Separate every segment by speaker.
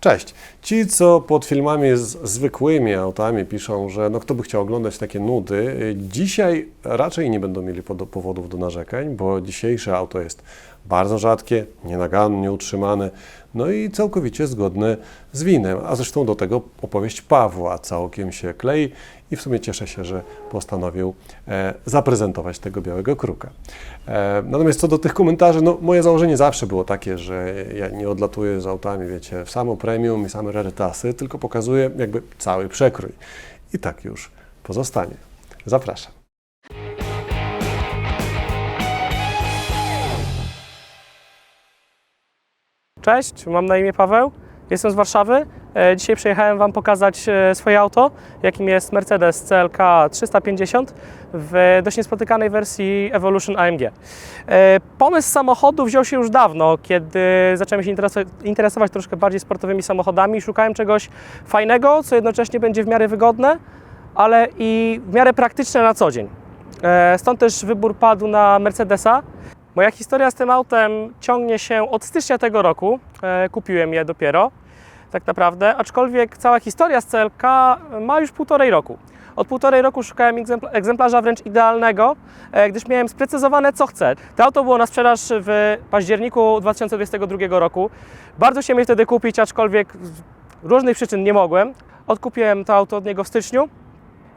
Speaker 1: Cześć. Ci, co pod filmami z zwykłymi autami piszą, że no kto by chciał oglądać takie nudy, dzisiaj raczej nie będą mieli powodów do narzekań, bo dzisiejsze auto jest bardzo rzadkie, nienagannie utrzymane, no i całkowicie zgodne z winem. A zresztą do tego opowieść Pawła całkiem się klei i w sumie cieszę się, że postanowił e, zaprezentować tego białego kruka. E, natomiast co do tych komentarzy, no moje założenie zawsze było takie, że ja nie odlatuję z autami, wiecie, w samo premium i same rarytasy, tylko pokazuję jakby cały przekrój. I tak już pozostanie. Zapraszam.
Speaker 2: Cześć, mam na imię Paweł, jestem z Warszawy. E, Dzisiaj przyjechałem Wam pokazać e, swoje auto, jakim jest Mercedes CLK 350 w dość niespotykanej wersji Evolution AMG. E, Pomysł samochodu wziął się już dawno, kiedy zacząłem się intereso- interesować troszkę bardziej sportowymi samochodami. Szukałem czegoś fajnego, co jednocześnie będzie w miarę wygodne, ale i w miarę praktyczne na co dzień. Stąd też wybór padł na Mercedesa. Moja historia z tym autem ciągnie się od stycznia tego roku. E, kupiłem je dopiero, tak naprawdę, aczkolwiek cała historia z CLK ma już półtorej roku. Od półtorej roku szukałem egzempl- egzemplarza wręcz idealnego, e, gdyż miałem sprecyzowane co chcę. To auto było na sprzedaż w październiku 2022 roku. Bardzo się mnie wtedy kupić, aczkolwiek z różnych przyczyn nie mogłem. Odkupiłem to auto od niego w styczniu.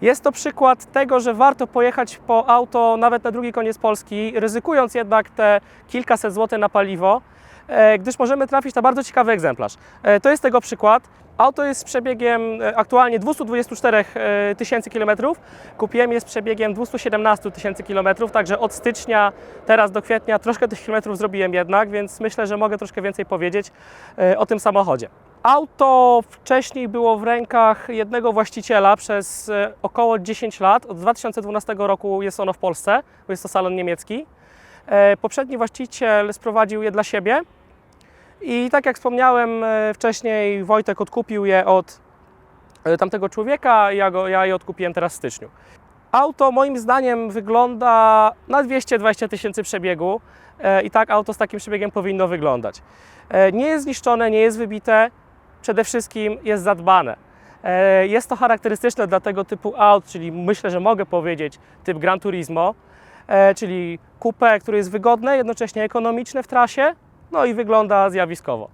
Speaker 2: Jest to przykład tego, że warto pojechać po auto nawet na drugi koniec Polski, ryzykując jednak te kilkaset złotych na paliwo, e, gdyż możemy trafić na bardzo ciekawy egzemplarz. E, To jest tego przykład. Auto jest z przebiegiem e, aktualnie 224 e, tysięcy kilometrów. Kupiłem je z przebiegiem 217 tysięcy kilometrów, także od stycznia teraz do kwietnia troszkę tych kilometrów zrobiłem jednak, więc myślę, że mogę troszkę więcej powiedzieć o tym samochodzie. Auto wcześniej było w rękach jednego właściciela przez e, około 10 lat. Od 2012 roku jest ono w Polsce, bo jest to salon niemiecki. E, Poprzedni właściciel sprowadził je dla siebie i tak jak wspomniałem e, wcześniej, Wojtek odkupił je od tamtego człowieka, ja, go, ja je odkupiłem teraz w styczniu. Auto moim zdaniem wygląda na 220 tysięcy przebiegu i tak auto z takim przebiegiem powinno wyglądać. Nie jest zniszczone, nie jest wybite, przede wszystkim jest zadbane. E, Jest to charakterystyczne dla tego typu aut, czyli myślę, że mogę powiedzieć typ Gran Turismo, e, czyli coupé, które jest wygodne, jednocześnie ekonomiczne w trasie, no i wygląda zjawiskowo.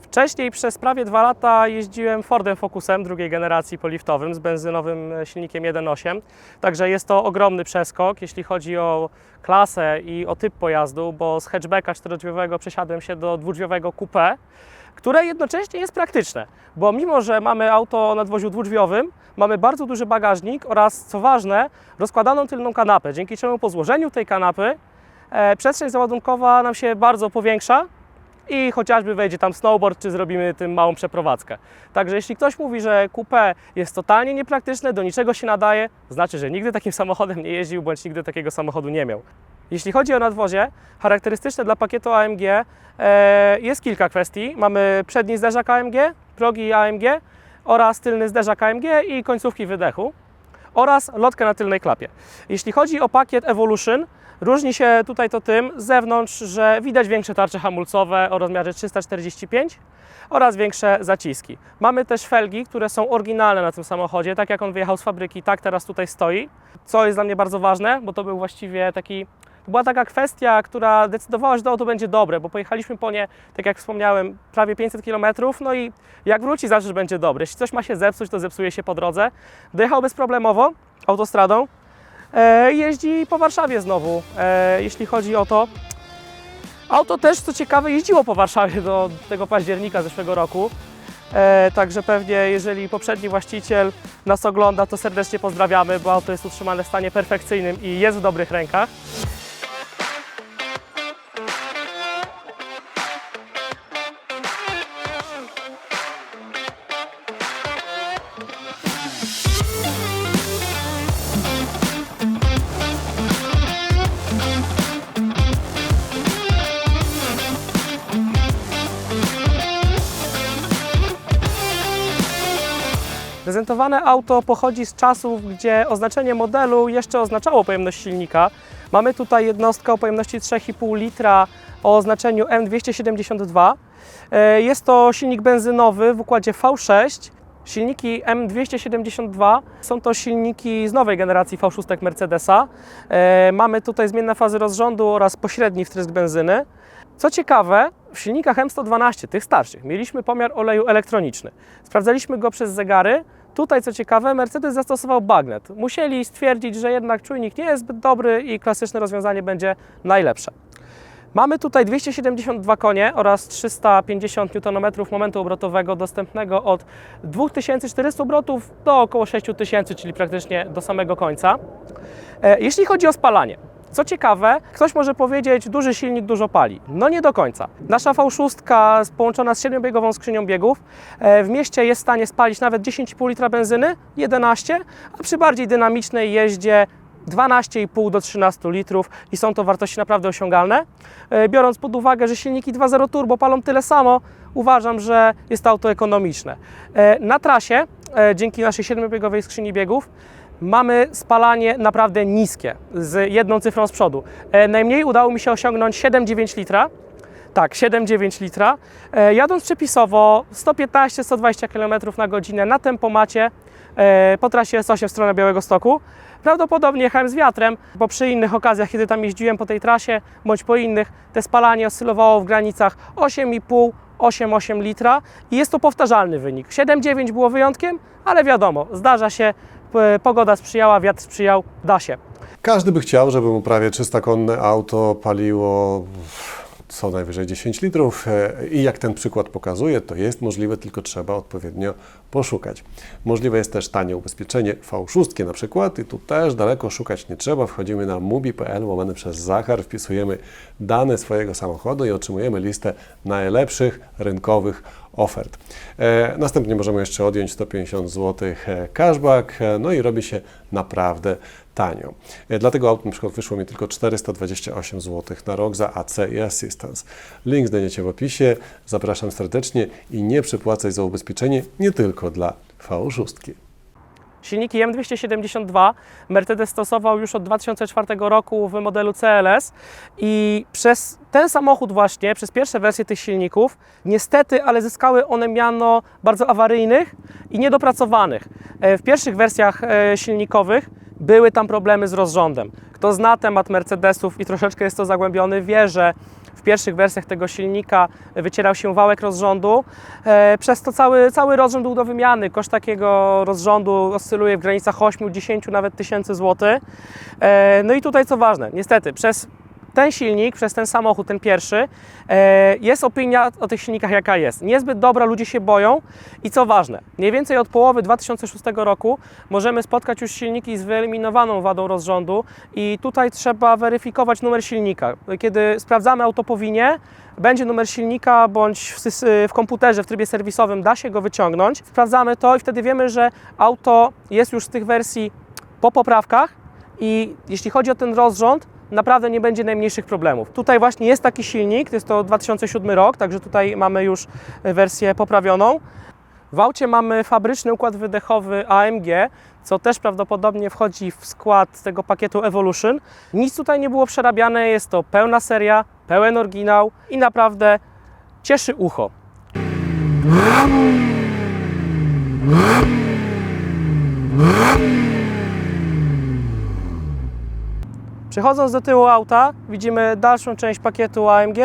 Speaker 2: Wcześniej przez prawie dwa lata jeździłem Fordem Focusem drugiej generacji poliftowym z benzynowym silnikiem 1.8, także jest to ogromny przeskok, jeśli chodzi o klasę i o typ pojazdu, bo z hatchbacka czterodrzwiowego przesiadłem się do dwudrzwiowego coupé, które jednocześnie jest praktyczne, bo mimo, że mamy auto o nadwoziu dwudrzwiowym, mamy bardzo duży bagażnik oraz, co ważne, rozkładaną tylną kanapę, dzięki czemu po złożeniu tej kanapy e, przestrzeń załadunkowa nam się bardzo powiększa i chociażby wejdzie tam snowboard, czy zrobimy tym małą przeprowadzkę. Także jeśli ktoś mówi, że coupé jest totalnie niepraktyczne, do niczego się nadaje, znaczy, że nigdy takim samochodem nie jeździł, bądź nigdy takiego samochodu nie miał. Jeśli chodzi o nadwozie, charakterystyczne dla pakietu AMG e, jest kilka kwestii. Mamy przedni zderzak AMG, progi AMG oraz tylny zderzak AMG i końcówki wydechu oraz lotkę na tylnej klapie. Jeśli chodzi o pakiet Evolution, różni się tutaj to tym z zewnątrz, że widać większe tarcze hamulcowe o rozmiarze 345 oraz większe zaciski. Mamy też felgi, które są oryginalne na tym samochodzie, tak jak on wyjechał z fabryki, tak teraz tutaj stoi. Co jest dla mnie bardzo ważne, bo to był właściwie taki to była taka kwestia, która decydowała, że to auto będzie dobre, bo pojechaliśmy po nie, tak jak wspomniałem, prawie 500 km, no i jak wróci, zawsze będzie dobre. Jeśli coś ma się zepsuć, to zepsuje się po drodze. Dojechał bezproblemowo autostradą. E, jeździ po Warszawie znowu, e, jeśli chodzi o to. Auto też, co ciekawe, jeździło po Warszawie do tego października zeszłego roku. E, także pewnie, jeżeli poprzedni właściciel nas ogląda, to serdecznie pozdrawiamy, bo auto jest utrzymane w stanie perfekcyjnym i jest w dobrych rękach. Prezentowane auto pochodzi z czasów, gdzie oznaczenie modelu jeszcze oznaczało pojemność silnika. Mamy tutaj jednostkę o pojemności 3,5 litra o oznaczeniu M272. E, Jest to silnik benzynowy w układzie V6. Silniki M272 są to silniki z nowej generacji V6 Mercedesa. E, Mamy tutaj zmienne fazy rozrządu oraz pośredni wtrysk benzyny. Co ciekawe, w silnikach M112, tych starszych, mieliśmy pomiar oleju elektroniczny. Sprawdzaliśmy go przez zegary. Tutaj, co ciekawe, Mercedes zastosował bagnet. Musieli stwierdzić, że jednak czujnik nie jest zbyt dobry i klasyczne rozwiązanie będzie najlepsze. Mamy tutaj 272 konie oraz 350 Nm momentu obrotowego dostępnego od 2400 obrotów do około 6000, czyli praktycznie do samego końca. E, Jeśli chodzi o spalanie, co ciekawe, ktoś może powiedzieć, duży silnik dużo pali. No nie do końca. Nasza V6 połączona z 7-biegową skrzynią biegów e, w mieście jest w stanie spalić nawet 10,5 litra benzyny, 11, a przy bardziej dynamicznej jeździe 12,5 do 13 litrów i są to wartości naprawdę osiągalne. E, Biorąc pod uwagę, że silniki 2.0 turbo palą tyle samo, uważam, że jest to auto ekonomiczne. E, Na trasie, dzięki naszej 7-biegowej skrzyni biegów, mamy spalanie naprawdę niskie, z jedną cyfrą z przodu. E, Najmniej udało mi się osiągnąć 7,9 litra. Tak, 7,9 litra. E, Jadąc przepisowo 115-120 km na godzinę na tempomacie e, po trasie S8 w stronę Białego Stoku. Prawdopodobnie jechałem z wiatrem, bo przy innych okazjach, kiedy tam jeździłem po tej trasie, bądź po innych, te spalanie oscylowało w granicach 8,5 8,8 litra i jest to powtarzalny wynik. 7,9 było wyjątkiem, ale wiadomo, zdarza się, pogoda sprzyjała, wiatr sprzyjał, da się.
Speaker 1: Każdy by chciał, żeby mu prawie 300-konne auto paliło co najwyżej 10 litrów e, i jak ten przykład pokazuje, to jest możliwe, tylko trzeba odpowiednio poszukać. Możliwe jest też tanie ubezpieczenie V6 na przykład i tu też daleko szukać nie trzeba. Wchodzimy na mubi.pl łamany przez Zachar, wpisujemy dane swojego samochodu i otrzymujemy listę najlepszych rynkowych ofert. E, następnie możemy jeszcze odjąć 150 zł cashback, e, no i robi się naprawdę tanio. E, Dlatego aut na przykład wyszło mi tylko 428 zł na rok za AC i Assistance. Link znajdziecie w opisie. Zapraszam serdecznie i nie przypłacaj za ubezpieczenie nie tylko dla V6.
Speaker 2: Silniki M272 Mercedes stosował już od 2004 roku w modelu CLS i przez ten samochód właśnie, przez pierwsze wersje tych silników, niestety, ale zyskały one miano bardzo awaryjnych i niedopracowanych. E, W pierwszych wersjach e, silnikowych były tam problemy z rozrządem. Kto zna temat Mercedesów i troszeczkę jest to zagłębiony, wie, że w pierwszych wersjach tego silnika wycierał się wałek rozrządu, e, przez to cały, cały rozrząd był do wymiany. Koszt takiego rozrządu oscyluje w granicach 8-10 nawet tysięcy złotych. E, no i tutaj co ważne, niestety przez ten silnik, przez ten samochód, ten pierwszy, e, jest opinia o tych silnikach jaka jest. Niezbyt dobra, ludzie się boją i co ważne, mniej więcej od połowy 2006 roku możemy spotkać już silniki z wyeliminowaną wadą rozrządu i tutaj trzeba weryfikować numer silnika. Kiedy sprawdzamy auto po winie, będzie numer silnika bądź w, komputerze w trybie serwisowym da się go wyciągnąć. Sprawdzamy to i wtedy wiemy, że auto jest już z tych wersji po poprawkach i jeśli chodzi o ten rozrząd, naprawdę nie będzie najmniejszych problemów. Tutaj właśnie jest taki silnik, to jest to 2007 rok, także tutaj mamy już wersję poprawioną. W aucie mamy fabryczny układ wydechowy AMG, co też prawdopodobnie wchodzi w skład tego pakietu Evolution. Nic tutaj nie było przerabiane, jest to pełna seria, pełen oryginał i naprawdę cieszy ucho. Przechodząc do tyłu auta, widzimy dalszą część pakietu AMG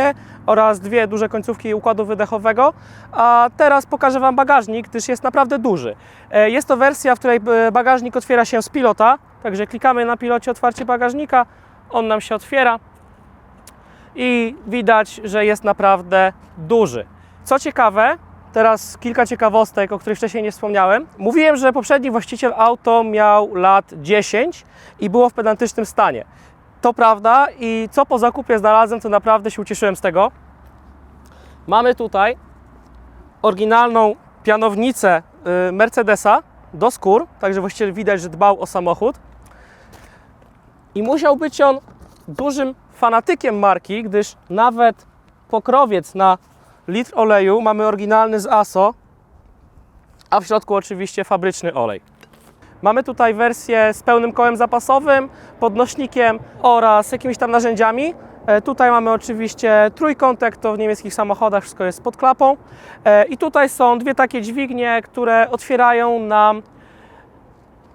Speaker 2: oraz dwie duże końcówki układu wydechowego. A teraz pokażę Wam bagażnik, gdyż jest naprawdę duży. E, Jest to wersja, w której e, bagażnik otwiera się z pilota, także klikamy na pilocie otwarcie bagażnika, on nam się otwiera i widać, że jest naprawdę duży. Co ciekawe, teraz kilka ciekawostek, o których wcześniej nie wspomniałem. Mówiłem, że poprzedni właściciel auto miał lat 10 i było w pedantycznym stanie. To prawda i co po zakupie znalazłem, to naprawdę się ucieszyłem z tego. Mamy tutaj oryginalną pianownicę y, Mercedesa do skór, także właściwie widać, że dbał o samochód. I musiał być on dużym fanatykiem marki, gdyż nawet pokrowiec na litr oleju mamy oryginalny z ASO, a w środku oczywiście fabryczny olej. Mamy tutaj wersję z pełnym kołem zapasowym, podnośnikiem oraz jakimiś tam narzędziami. E, Tutaj mamy oczywiście trójkątek, to w niemieckich samochodach wszystko jest pod klapą. E, I tutaj są dwie takie dźwignie, które otwierają nam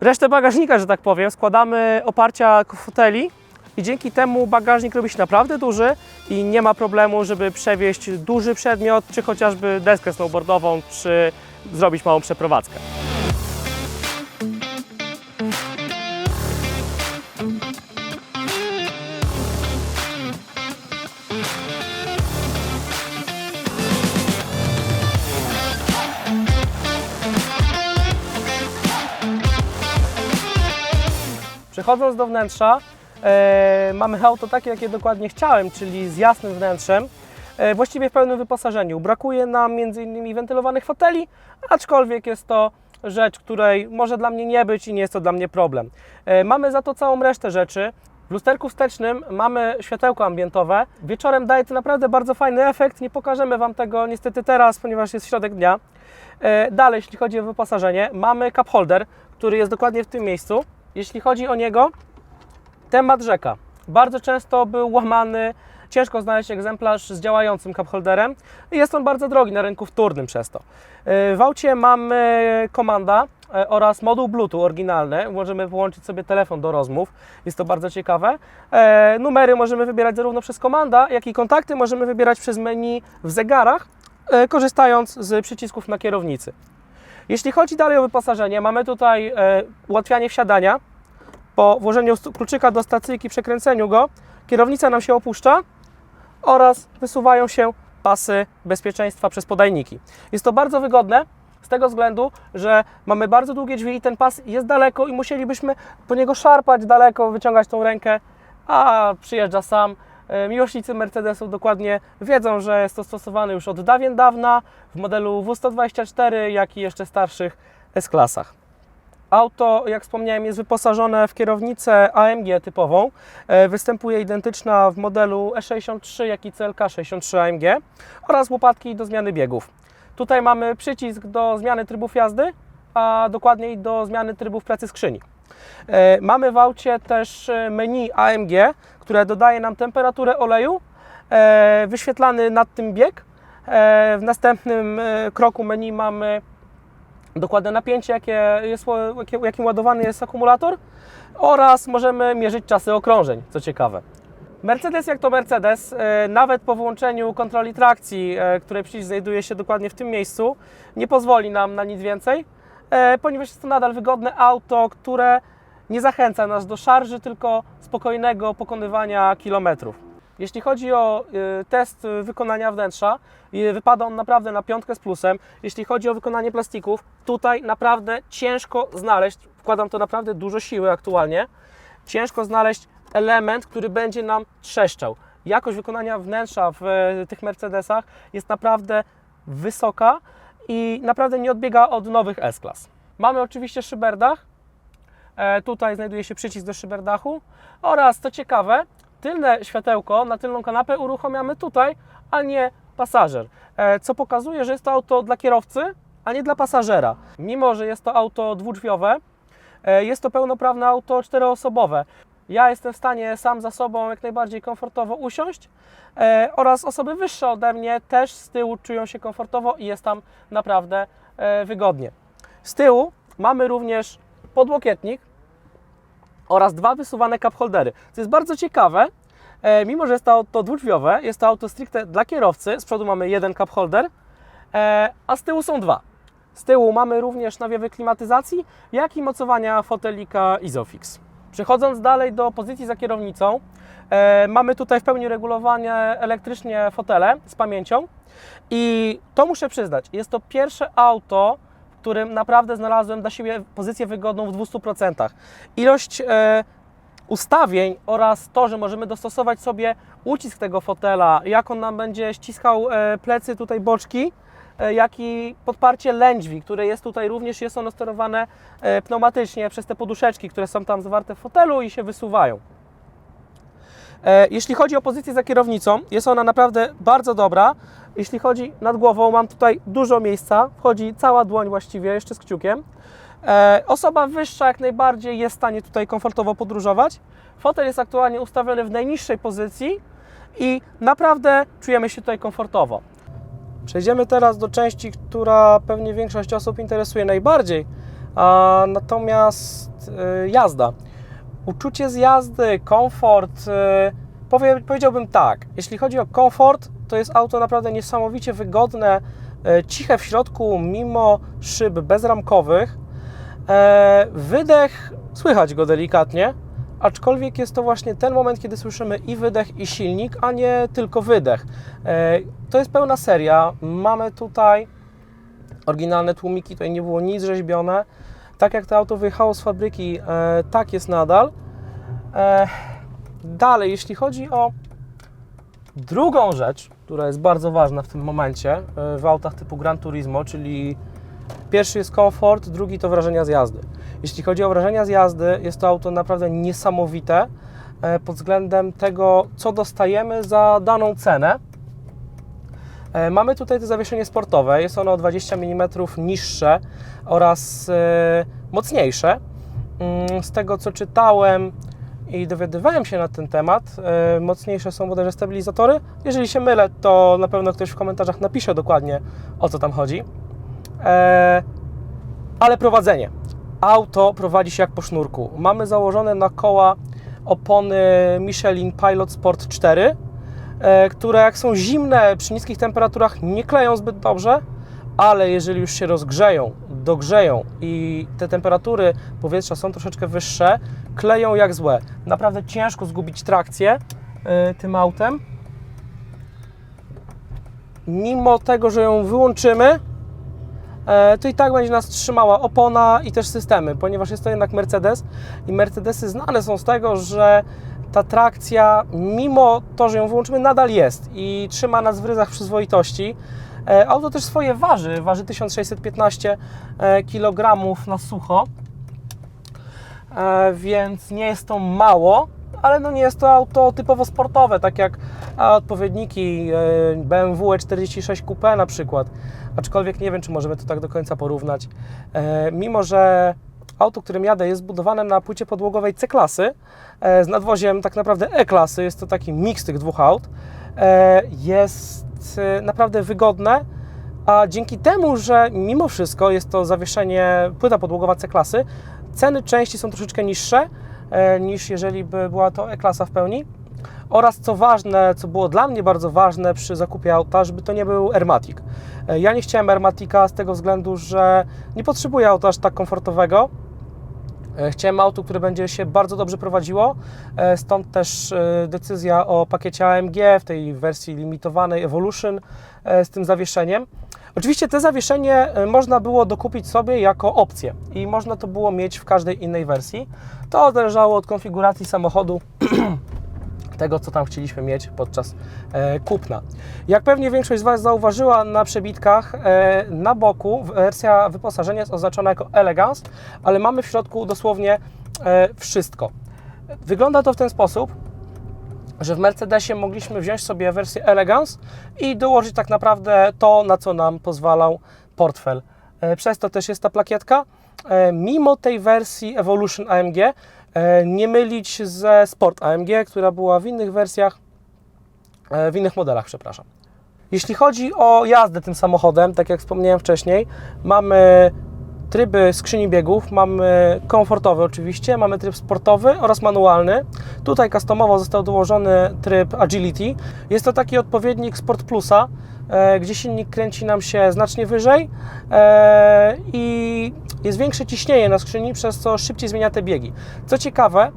Speaker 2: resztę bagażnika, że tak powiem. Składamy oparcia foteli i dzięki temu bagażnik robi się naprawdę duży i nie ma problemu, żeby przewieźć duży przedmiot, czy chociażby deskę snowboardową, czy zrobić małą przeprowadzkę. Przechodząc do wnętrza, e, mamy auto takie, jakie dokładnie chciałem, czyli z jasnym wnętrzem, e, właściwie w pełnym wyposażeniu. Brakuje nam m.in. wentylowanych foteli, aczkolwiek jest to rzecz, której może dla mnie nie być i nie jest to dla mnie problem. E, mamy za to całą resztę rzeczy. W lusterku wstecznym mamy światełko ambientowe. Wieczorem daje to naprawdę bardzo fajny efekt. Nie pokażemy Wam tego niestety teraz, ponieważ jest środek dnia. E, Dalej, jeśli chodzi o wyposażenie, mamy cup holder, który jest dokładnie w tym miejscu. Jeśli chodzi o niego, temat rzeka. Bardzo często był łamany, ciężko znaleźć egzemplarz z działającym cup holderem. Jest on bardzo drogi na rynku wtórnym przez to. E, W aucie mamy komanda e, oraz moduł Bluetooth oryginalny. Możemy połączyć sobie telefon do rozmów. Jest to bardzo ciekawe. E, Numery możemy wybierać zarówno przez komanda, jak i kontakty możemy wybierać przez menu w zegarach, korzystając z przycisków na kierownicy. Jeśli chodzi dalej o wyposażenie, mamy tutaj e, ułatwianie wsiadania. Po włożeniu kluczyka do stacyjki, przekręceniu go, kierownica nam się opuszcza oraz wysuwają się pasy bezpieczeństwa przez podajniki. Jest to bardzo wygodne z tego względu, że mamy bardzo długie drzwi i ten pas jest daleko i musielibyśmy po niego szarpać daleko, wyciągać tą rękę, a przyjeżdża sam. E, Miłośnicy Mercedesów dokładnie wiedzą, że jest to stosowane już od dawien dawna w modelu W124, jak i jeszcze starszych S-klasach. Auto, jak wspomniałem, jest wyposażone w kierownicę AMG typową. E, Występuje identyczna w modelu E63, jak i CLK 63 AMG oraz łopatki do zmiany biegów. Tutaj mamy przycisk do zmiany trybów jazdy, a dokładniej do zmiany trybów pracy skrzyni. E, Mamy w aucie też e, menu AMG, które dodaje nam temperaturę oleju, e, wyświetlany nad tym bieg. W następnym kroku menu mamy dokładne napięcie, jakie jest, jakim ładowany jest akumulator oraz możemy mierzyć czasy okrążeń, co ciekawe. Mercedes jak to Mercedes, nawet po włączeniu kontroli trakcji, której przycisk znajduje się dokładnie w tym miejscu, nie pozwoli nam na nic więcej, ponieważ jest to nadal wygodne auto, które nie zachęca nas do szarży, tylko spokojnego pokonywania kilometrów. Jeśli chodzi o y, test wykonania wnętrza, wypada on naprawdę na piątkę z plusem. Jeśli chodzi o wykonanie plastików, tutaj naprawdę ciężko znaleźć, wkładam to naprawdę dużo siły aktualnie, ciężko znaleźć element, który będzie nam trzeszczał. Jakość wykonania wnętrza w e, tych Mercedesach jest naprawdę wysoka i naprawdę nie odbiega od nowych S-Class. Mamy oczywiście szyberdach, E, Tutaj znajduje się przycisk do szyberdachu oraz, co ciekawe, tylne światełko na tylną kanapę uruchamiamy tutaj, a nie pasażer. E, Co pokazuje, że jest to auto dla kierowcy, a nie dla pasażera. Mimo, że jest to auto dwudrzwiowe, e, jest to pełnoprawne auto czteroosobowe. Ja jestem w stanie sam za sobą jak najbardziej komfortowo usiąść e, oraz osoby wyższe ode mnie też z tyłu czują się komfortowo i jest tam naprawdę e, wygodnie. Z tyłu mamy również podłokietnik oraz dwa wysuwane cup holdery. Co jest bardzo ciekawe, e, mimo że jest to auto dwudrzwiowe, jest to auto stricte dla kierowcy. Z przodu mamy jeden cup holder, e, a z tyłu są dwa. Z tyłu mamy również nawiewy klimatyzacji, jak i mocowania fotelika Isofix. Przechodząc dalej do pozycji za kierownicą, e, mamy tutaj w pełni regulowanie elektrycznie fotele z pamięcią i to muszę przyznać, jest to pierwsze auto, w którym naprawdę znalazłem dla siebie pozycję wygodną w 200%. Ilość e, ustawień oraz to, że możemy dostosować sobie ucisk tego fotela, jak on nam będzie ściskał e, plecy, tutaj boczki, jak i podparcie lędźwi, które jest tutaj również, jest ono sterowane e, pneumatycznie przez te poduszeczki, które są tam zawarte w fotelu i się wysuwają. E, Jeśli chodzi o pozycję za kierownicą, jest ona naprawdę bardzo dobra. Jeśli chodzi nad głową, mam tutaj dużo miejsca, wchodzi cała dłoń właściwie, jeszcze z kciukiem. E, Osoba wyższa jak najbardziej jest w stanie tutaj komfortowo podróżować. Fotel jest aktualnie ustawiony w najniższej pozycji i naprawdę czujemy się tutaj komfortowo. Przejdziemy teraz do części, która pewnie większość osób interesuje najbardziej, a natomiast y, jazda. Uczucie z jazdy, komfort, y, powie, powiedziałbym tak, jeśli chodzi o komfort, to jest auto naprawdę niesamowicie wygodne, y, ciche w środku, mimo szyb bezramkowych. E, wydech, słychać go delikatnie, aczkolwiek jest to właśnie ten moment, kiedy słyszymy i wydech, i silnik, a nie tylko wydech. E, to jest pełna seria. Mamy tutaj oryginalne tłumiki, tutaj nie było nic rzeźbione. Tak jak to auto wyjechało z fabryki, e, tak jest nadal. E, dalej, jeśli chodzi o drugą rzecz, która jest bardzo ważna w tym momencie w autach typu Gran Turismo, czyli Pierwszy jest komfort, drugi to wrażenia z jazdy. Jeśli chodzi o wrażenia z jazdy, jest to auto naprawdę niesamowite e, pod względem tego, co dostajemy za daną cenę. E, Mamy tutaj to zawieszenie sportowe, jest ono o 20 mm niższe oraz e, mocniejsze. Mm, Z tego co czytałem i dowiadywałem się na ten temat, mocniejsze są bodajże stabilizatory. Jeżeli się mylę, to na pewno ktoś w komentarzach napisze dokładnie o co tam chodzi. Ale prowadzenie. Auto prowadzi się jak po sznurku. Mamy założone na koła opony Michelin Pilot Sport 4, e, które jak są zimne przy niskich temperaturach nie kleją zbyt dobrze, ale jeżeli już się rozgrzeją, dogrzeją i te temperatury powietrza są troszeczkę wyższe, kleją jak złe. Naprawdę ciężko zgubić trakcję e, tym autem. Mimo tego, że ją wyłączymy, to i tak będzie nas trzymała opona i też systemy, ponieważ jest to jednak Mercedes i Mercedesy znane są z tego, że ta trakcja, mimo to, że ją wyłączymy, nadal jest i trzyma nas w ryzach przyzwoitości. E, Auto też swoje waży, waży 1615 kg na sucho, E, więc nie jest to mało, ale no nie jest to auto typowo sportowe, tak jak odpowiedniki e, BMW E46 Coupe na przykład. Aczkolwiek nie wiem, czy możemy to tak do końca porównać. E, Mimo, że auto, którym jadę, jest zbudowane na płycie podłogowej C-klasy e, z nadwoziem tak naprawdę E-klasy, jest to taki miks tych dwóch aut, jest naprawdę wygodne, a dzięki temu, że mimo wszystko jest to zawieszenie płyta podłogowa C-klasy, ceny części są troszeczkę niższe niż jeżeli by była to E-klasa w pełni. Oraz co ważne, co było dla mnie bardzo ważne przy zakupie auta, żeby to nie był Airmatic. E, Ja nie chciałem Airmatica z tego względu, że nie potrzebuję auta aż tak komfortowego. E, Chciałem auto, które będzie się bardzo dobrze prowadziło, e, stąd też e, decyzja o pakiecie AMG w tej wersji limitowanej Evolution e, z tym zawieszeniem. Oczywiście te zawieszenie e, można było dokupić sobie jako opcję i można to było mieć w każdej innej wersji. To zależało od konfiguracji samochodu, tego co tam chcieliśmy mieć podczas e, kupna. Jak pewnie większość z Was zauważyła na przebitkach, e, na boku wersja wyposażenia jest oznaczona jako Elegance, ale mamy w środku dosłownie e, wszystko. Wygląda to w ten sposób, że w Mercedesie mogliśmy wziąć sobie wersję Elegance i dołożyć tak naprawdę to, na co nam pozwalał portfel. E, Przez to też jest ta plakietka. E, Mimo tej wersji Evolution AMG, e, nie mylić ze Sport AMG, która była w innych wersjach, w innych modelach, przepraszam. Jeśli chodzi o jazdę tym samochodem, tak jak wspomniałem wcześniej, mamy tryby skrzyni biegów, mamy komfortowy oczywiście, mamy tryb sportowy oraz manualny. Tutaj customowo został dołożony tryb Agility. Jest to taki odpowiednik Sport Plusa, e, gdzie silnik kręci nam się znacznie wyżej e, i jest większe ciśnienie na skrzyni, przez co szybciej zmienia te biegi. Co ciekawe,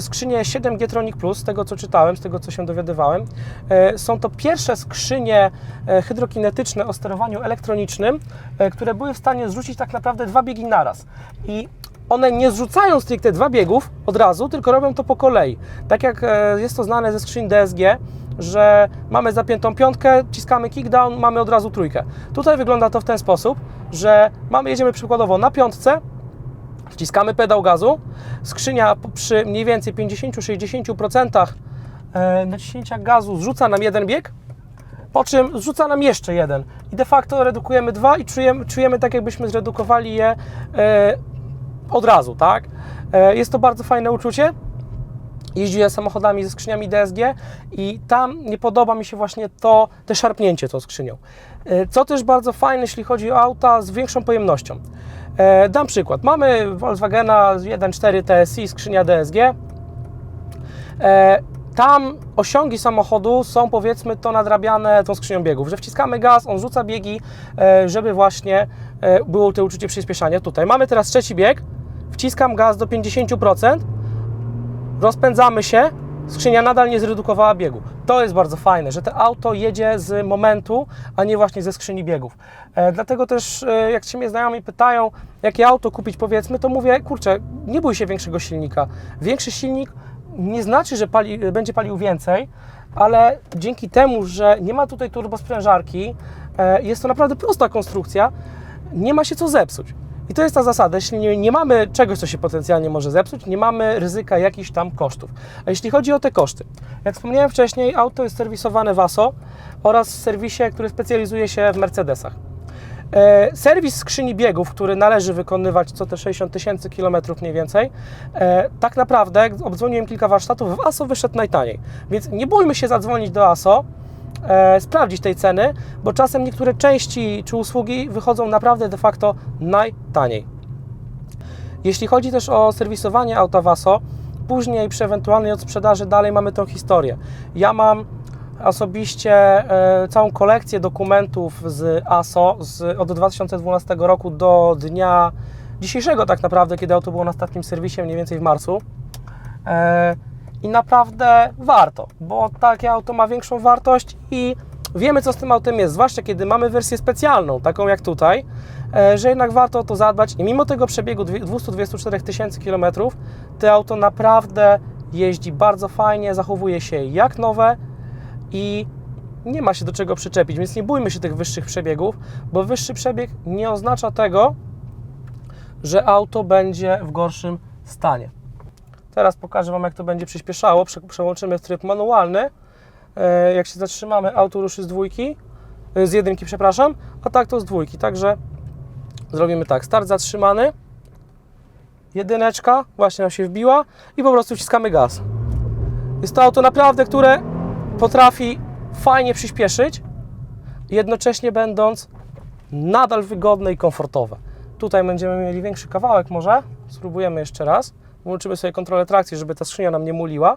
Speaker 2: skrzynie 7G Tronic Plus, z tego co czytałem, z tego co się dowiadywałem, e, są to pierwsze skrzynie e, hydrokinetyczne o sterowaniu elektronicznym, e, które były w stanie zrzucić tak naprawdę dwa biegi naraz. I one nie zrzucają stricte dwa biegów od razu, tylko robią to po kolei. Tak jak e, jest to znane ze skrzyń DSG, że mamy zapiętą piątkę, ciskamy kickdown, mamy od razu trójkę. Tutaj wygląda to w ten sposób, że mamy, jedziemy przykładowo na piątce, wciskamy pedał gazu, skrzynia przy mniej więcej 50-60% e, naciśnięcia gazu zrzuca nam jeden bieg, po czym zrzuca nam jeszcze jeden. I de facto redukujemy dwa i czujemy, czujemy tak, jakbyśmy zredukowali je e, od razu, tak? E, jest to bardzo fajne uczucie. jeździłem samochodami ze skrzyniami DSG i tam nie podoba mi się właśnie to, te szarpnięcie tą skrzynią. Co też bardzo fajne, jeśli chodzi o auta z większą pojemnością. E, Dam przykład. Mamy Volkswagena 1.4 TSI, skrzynia DSG. E, Tam osiągi samochodu są powiedzmy to nadrabiane tą skrzynią biegów, że wciskamy gaz, on rzuca biegi, e, żeby właśnie było to uczucie przyspieszania. Tutaj mamy teraz trzeci bieg, wciskam gaz do 50%, rozpędzamy się, skrzynia nadal nie zredukowała biegu. To jest bardzo fajne, że to auto jedzie z momentu, a nie właśnie ze skrzyni biegów. E, dlatego też, e, jak się mnie znajomi pytają, jakie auto kupić, powiedzmy, to mówię, kurczę, nie bój się większego silnika. Większy silnik nie znaczy, że pali, będzie palił więcej, ale dzięki temu, że nie ma tutaj turbosprężarki, e, jest to naprawdę prosta konstrukcja, nie ma się co zepsuć. I to jest ta zasada. Jeśli nie, nie mamy czegoś, co się potencjalnie może zepsuć, nie mamy ryzyka jakichś tam kosztów. A jeśli chodzi o te koszty, jak wspomniałem wcześniej, auto jest serwisowane w ASO oraz w serwisie, który specjalizuje się w Mercedesach. E, serwis skrzyni biegów, który należy wykonywać co te 60 tysięcy kilometrów mniej więcej, e, tak naprawdę, obdzwoniłem kilka warsztatów, w ASO wyszedł najtaniej. Więc nie bójmy się zadzwonić do ASO, e, sprawdzić tej ceny, bo czasem niektóre części czy usługi wychodzą naprawdę de facto najtaniej. Jeśli chodzi też o serwisowanie auta w ASO, później przy ewentualnej odsprzedaży dalej mamy tą historię. Ja mam osobiście e, całą kolekcję dokumentów z ASO z, od 2012 roku do dnia dzisiejszego tak naprawdę, kiedy auto było na ostatnim serwisie, mniej więcej w marcu. E, I naprawdę warto, bo takie auto ma większą wartość i wiemy, co z tym autem jest, zwłaszcza kiedy mamy wersję specjalną, taką jak tutaj, e, że jednak warto o to zadbać. I mimo tego przebiegu dwie- 224 tysięcy kilometrów, to auto naprawdę jeździ bardzo fajnie, zachowuje się jak nowe i nie ma się do czego przyczepić, więc nie bójmy się tych wyższych przebiegów, bo wyższy przebieg nie oznacza tego, że auto będzie w gorszym stanie. Teraz pokażę Wam, jak to będzie przyspieszało. Prze- Przełączymy w tryb manualny. E, Jak się zatrzymamy, auto ruszy z dwójki, e, z jedynki, przepraszam, a tak to z dwójki. Także zrobimy tak, start zatrzymany, jedyneczka właśnie nam się wbiła i po prostu wciskamy gaz. Jest to auto naprawdę, które potrafi fajnie przyspieszyć, jednocześnie będąc nadal wygodne i komfortowe. Tutaj będziemy mieli większy kawałek może. Spróbujemy jeszcze raz. Włączymy sobie kontrolę trakcji, żeby ta skrzynia nam nie muliła.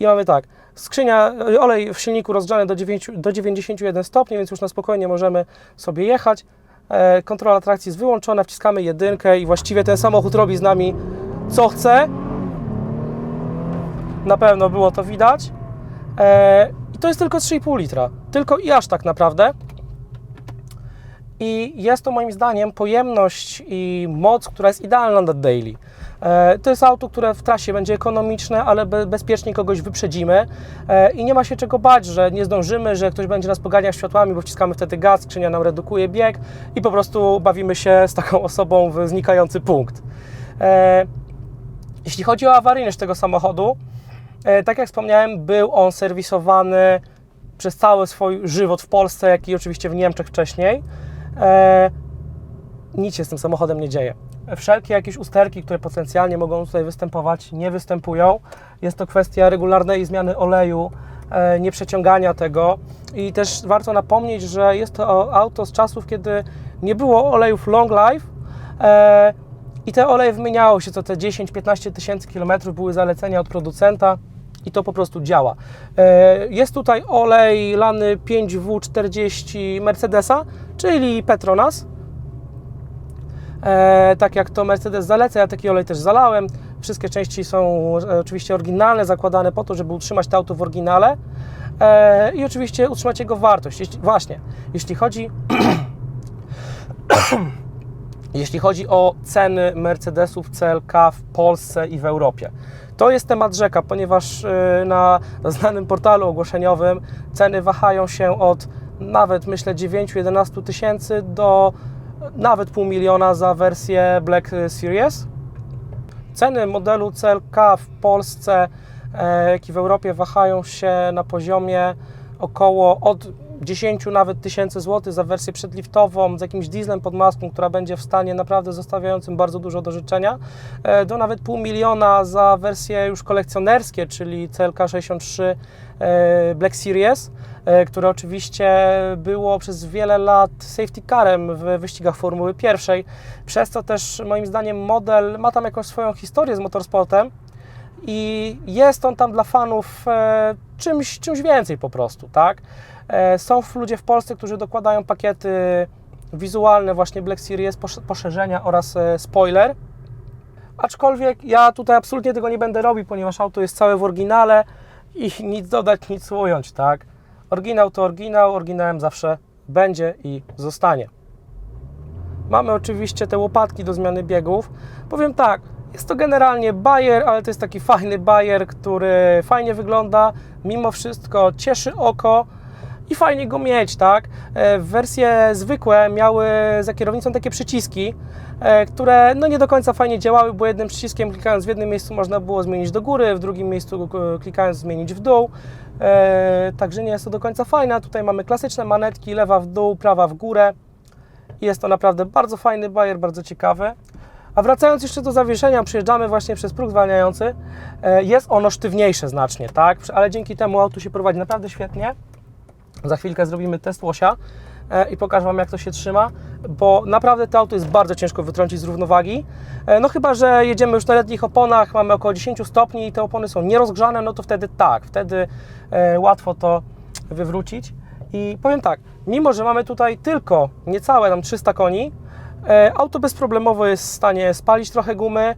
Speaker 2: I mamy tak, skrzynia, olej w silniku rozgrzany do, 9, do 91 stopni, więc już na spokojnie możemy sobie jechać. E, kontrola trakcji jest wyłączona, wciskamy jedynkę i właściwie ten samochód robi z nami co chce. Na pewno było to widać. E, I to jest tylko 3,5 litra. Tylko i aż tak naprawdę. I jest to moim zdaniem pojemność i moc, która jest idealna na daily. E, To jest auto, które w trasie będzie ekonomiczne, ale be, bezpiecznie kogoś wyprzedzimy e, i nie ma się czego bać, że nie zdążymy, że ktoś będzie nas poganiał światłami, bo wciskamy wtedy gaz, skrzynia nam redukuje bieg i po prostu bawimy się z taką osobą w znikający punkt. E, Jeśli chodzi o awaryjność tego samochodu, tak jak wspomniałem, był on serwisowany przez cały swój żywot w Polsce, jak i oczywiście w Niemczech wcześniej. E, nic się z tym samochodem nie dzieje. Wszelkie jakieś usterki, które potencjalnie mogą tutaj występować, nie występują. Jest to kwestia regularnej zmiany oleju, e, nieprzeciągania tego. I też warto napomnieć, że jest to auto z czasów, kiedy nie było olejów long life e, i te oleje wymieniało się co te 10-15 tysięcy kilometrów, były zalecenia od producenta i to po prostu działa. E, Jest tutaj olej lany 5W40 Mercedesa, czyli Petronas. E, tak jak to Mercedes zaleca, ja taki olej też zalałem. Wszystkie części są e, oczywiście oryginalne, zakładane po to, żeby utrzymać to auto w oryginale i oczywiście utrzymać jego wartość. Właśnie, jeśli chodzi jeśli chodzi o ceny Mercedesów CLK w Polsce i w Europie. To jest temat rzeka, ponieważ y, na znanym portalu ogłoszeniowym ceny wahają się od nawet myślę 9-11 tysięcy do nawet pół miliona za wersję Black Series. Ceny modelu CLK w Polsce, e, jak i w Europie wahają się na poziomie około od 10 nawet tysięcy złotych za wersję przedliftową z jakimś dieslem pod maską, która będzie w stanie naprawdę zostawiającym bardzo dużo do życzenia, e, do nawet pół miliona za wersje już kolekcjonerskie, czyli CLK 63 e, Black Series, e, które oczywiście było przez wiele lat safety carem w wyścigach Formuły pierwszej, przez co też moim zdaniem model ma tam jakąś swoją historię z motorsportem i jest on tam dla fanów czymś, czymś więcej po prostu, tak? E, są ludzie w Polsce, którzy dokładają pakiety wizualne właśnie Black Series, posz- poszerzenia oraz e, spoiler. Aczkolwiek ja tutaj absolutnie tego nie będę robił, ponieważ auto jest całe w oryginale i nic dodać, nic ująć, tak? Oryginał to oryginał, oryginałem zawsze będzie i zostanie. Mamy oczywiście te łopatki do zmiany biegów. Powiem tak, jest to generalnie bajer, ale to jest taki fajny bajer, który fajnie wygląda, mimo wszystko cieszy oko i fajnie go mieć, tak? E, Wersje zwykłe miały za kierownicą takie przyciski, e, które no nie do końca fajnie działały, bo jednym przyciskiem klikając w jednym miejscu można było zmienić do góry, w drugim miejscu e, klikając zmienić w dół. Także nie jest to do końca fajne. Tutaj mamy klasyczne manetki, lewa w dół, prawa w górę. Jest to naprawdę bardzo fajny bajer, bardzo ciekawy. A wracając jeszcze do zawieszenia, przejeżdżamy właśnie przez próg zwalniający. Jest ono sztywniejsze znacznie, tak? Ale dzięki temu auto się prowadzi naprawdę świetnie. Za chwilkę zrobimy test łosia e, i pokażę Wam, jak to się trzyma, bo naprawdę to auto jest bardzo ciężko wytrącić z równowagi. E, No chyba, że jedziemy już na letnich oponach, mamy około 10 stopni i te opony są nierozgrzane, no to wtedy tak, wtedy e, łatwo to wywrócić. I powiem tak, mimo że mamy tutaj tylko niecałe tam 300 koni, auto bezproblemowo jest w stanie spalić trochę gumy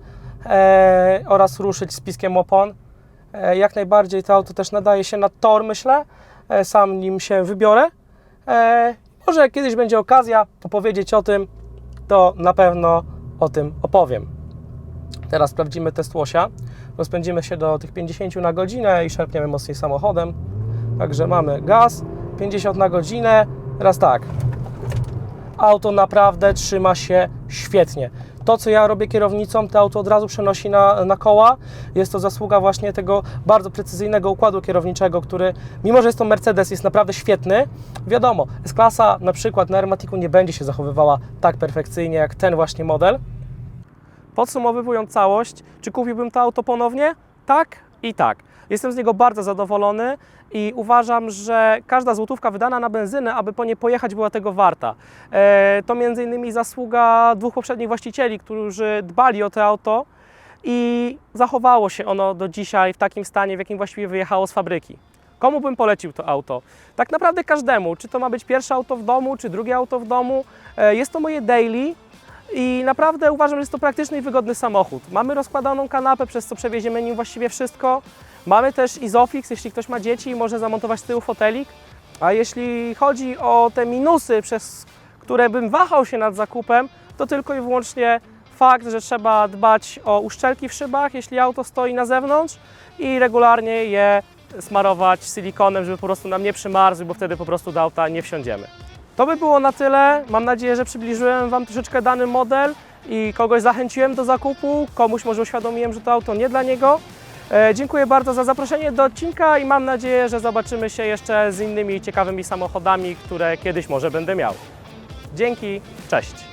Speaker 2: oraz ruszyć z piskiem opon. Jak najbardziej to auto też nadaje się na tor, myślę. E, Sam nim się wybiorę. E, Może jak kiedyś będzie okazja opowiedzieć o tym, to na pewno o tym opowiem. Teraz sprawdzimy test łosia. Rozpędzimy się do tych 50 na godzinę i szarpniemy mocniej samochodem. Także mamy gaz, 50 na godzinę. Teraz tak. Auto naprawdę trzyma się świetnie. To, co ja robię kierownicą, to auto od razu przenosi na, na koła. Jest to zasługa właśnie tego bardzo precyzyjnego układu kierowniczego, który, mimo że jest to Mercedes, jest naprawdę świetny. Wiadomo, S-klasa na przykład na Airmatiku nie będzie się zachowywała tak perfekcyjnie jak ten właśnie model. Podsumowując całość, czy kupiłbym to auto ponownie? Tak i tak. Jestem z niego bardzo zadowolony i uważam, że każda złotówka wydana na benzynę, aby po nie pojechać, była tego warta. E, To między innymi zasługa dwóch poprzednich właścicieli, którzy dbali o to auto i zachowało się ono do dzisiaj w takim stanie, w jakim właściwie wyjechało z fabryki. Komu bym polecił to auto? Tak naprawdę każdemu. Czy to ma być pierwsze auto w domu, czy drugie auto w domu. E, Jest to moje daily, i naprawdę uważam, że jest to praktyczny i wygodny samochód. Mamy rozkładaną kanapę, przez co przewieziemy nim właściwie wszystko. Mamy też Isofix, jeśli ktoś ma dzieci, może zamontować z tyłu fotelik. A jeśli chodzi o te minusy, przez które bym wahał się nad zakupem, to tylko i wyłącznie fakt, że trzeba dbać o uszczelki w szybach, jeśli auto stoi na zewnątrz i regularnie je smarować silikonem, żeby po prostu nam nie przymarzły, bo wtedy po prostu do auta nie wsiądziemy. To by było na tyle. Mam nadzieję, że przybliżyłem Wam troszeczkę dany model i kogoś zachęciłem do zakupu, komuś może uświadomiłem, że to auto nie dla niego. E, dziękuję bardzo za zaproszenie do odcinka i mam nadzieję, że zobaczymy się jeszcze z innymi ciekawymi samochodami, które kiedyś może będę miał. Dzięki, cześć!